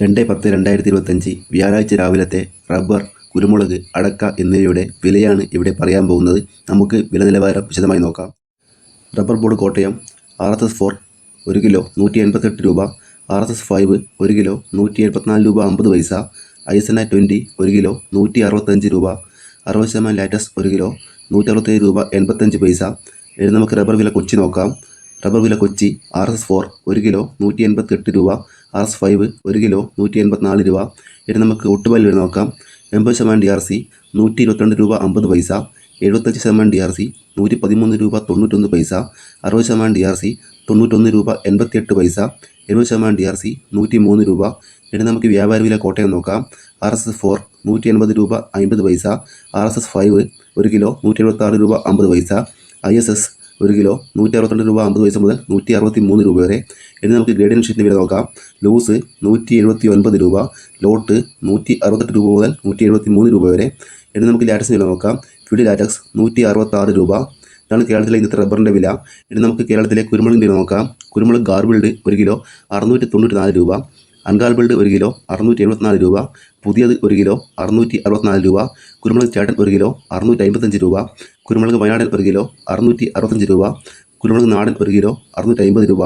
രണ്ട് പത്ത് രണ്ടായിരത്തി ഇരുപത്തഞ്ച് വ്യാഴാഴ്ച രാവിലത്തെ റബ്ബർ കുരുമുളക് അടക്ക എന്നിവയുടെ വിലയാണ് ഇവിടെ പറയാൻ പോകുന്നത്. നമുക്ക് വില നിലവാരം വിശദമായി നോക്കാം. Rubber board Kottayam R S S four ഒരു കിലോ നൂറ്റി എൺപത്തെട്ട് രൂപ ആർ എസ് എസ് ഫൈവ് ഒരു കിലോ നൂറ്റി എഴുപത്തിനാല് രൂപ അമ്പത് പൈസ ഐസന ട്വന്റി ഒരു കിലോ നൂറ്റി അറുപത്തഞ്ച് രൂപ അറുപത് ശതമാനം ലാറ്റസ് ഒരു കിലോ നൂറ്റി അറുപത്തേഴ് രൂപ എൺപത്തഞ്ച് പൈസ. ഇനി നമുക്ക് റബ്ബർ വില കൊച്ചി നോക്കാം. റബ്ബർ വില Kochi R S S four ഒരു കിലോ നൂറ്റി എൺപത്തെട്ട് രൂപ ആർ എസ് ഫൈവ് ഒരു കിലോ നൂറ്റി എൺപത്തിനാല് രൂപ. ഇനി നമുക്ക് ഒട്ടുപാൽ വരെ നോക്കാം. എൺപത് ശതമാനം ഡി ആർ സി നൂറ്റി ഇരുപത്തിരണ്ട് രൂപ അമ്പത് പൈസ. എഴുപത്തഞ്ച് ശതമാനം ഡി ആർ സി നൂറ്റി പതിമൂന്ന് രൂപ തൊണ്ണൂറ്റൊന്ന് പൈസ. അറുപത് ശതമാനം ഡി ആർ സി തൊണ്ണൂറ്റൊന്ന് രൂപ എൺപത്തിയെട്ട് പൈസ. എഴുപത് ശതമാനം ഡി ആർ സി നൂറ്റി മൂന്ന് രൂപ. ഇനി നമുക്ക് വ്യാപാര വില കോട്ടയം നോക്കാം. ആർ എസ് എസ് ഫോർ നൂറ്റി എൺപത് രൂപ അമ്പത് പൈസ. ആർ എസ് എസ് ഫൈവ് ഒരു കിലോ നൂറ്റി എഴുപത്താറ് രൂപ അമ്പത് പൈസ. ഐ എസ് എസ് ഒരു കിലോ നൂറ്റി അറുപത്തിരണ്ട് രൂപ അമ്പത് പൈസ മുതൽ നൂറ്റി അറുപത്തി മൂന്ന് രൂപ വരെ. ഇനി നമുക്ക് ഗ്രേഡിയൻ ഷീറ്റിന്റെ വില നോക്കാം. ലൂസ് നൂറ്റി എഴുപത്തി ഒൻപത് രൂപ ലോട്ട് നൂറ്റി അറുപത്തെട്ട് രൂപ മുതൽ നൂറ്റി എഴുപത്തി മൂന്ന് രൂപ വരെ. ഇനി നമുക്ക് ലാറ്റസ് വില നോക്കാം. ഫിഡി ലാറ്റക്സ് നൂറ്റി അറുപത്താറ് രൂപ. ഇതാണ് കേരളത്തിലെ ഇന്നത്തെ റബ്ബറിന്റെ വില. ഇനി നമുക്ക് കേരളത്തിലെ കുരുമുളകിന്റെ വില നോക്കാം. കുരുമുളക് ഗാർബിൾഡ് ഒരു കിലോ അറുന്നൂറ്റി തൊണ്ണൂറ്റി നാല് രൂപ. അൺഗാർബിൾഡ് ഒരു കിലോ അറുന്നൂറ്റി എഴുപത്തിനാല് രൂപ. പുതിയത് ഒരു കിലോ അറുന്നൂറ്റി അറുപത്തിനാല് രൂപ. കുരുമുളക് ചേട്ടൻ ഒരു കിലോ അറുന്നൂറ്റി അമ്പത്തഞ്ച് രൂപ. കുരുമുളക് വയനാടൻ ഒരു കിലോ അറുന്നൂറ്റി അറുപത്തഞ്ച് രൂപ. കുരുമുളക് നാടൻ ഒരു കിലോ അറുന്നൂറ്റി അമ്പത് രൂപ.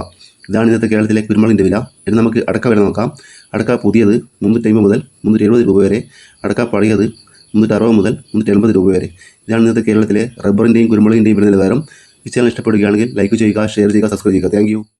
ഇതാണ് ഇന്നത്തെ കേരളത്തിലെ കുരുമുളകിന്റെ വില. ഇനി നമുക്ക് അടക്ക വില നോക്കാം. അടക്ക പുതിയത് മുന്നൂറ്റി അമ്പത് മുതൽ മുന്നൂറ്റി എഴുപത് രൂപ വരെ. അടക്ക പഴയത് മുന്നൂറ്റി അറുപത് മുതൽ മുന്നൂറ്റി എൺപത് രൂപ വരെ. ഇതാണ് ഇന്നത്തെ കേരളത്തിലെ റബ്ബറിന്റെയും കുരുമുളകിന്റെയും വില നിലവാരം ഈ ചാനൽ ഇഷ്ടപ്പെടുകയാണെങ്കിൽ ലൈക്ക് ചെയ്യുക ഷെയർ ചെയ്യുക സബ്സ്ക്രൈബ് ചെയ്യുക. താങ്ക്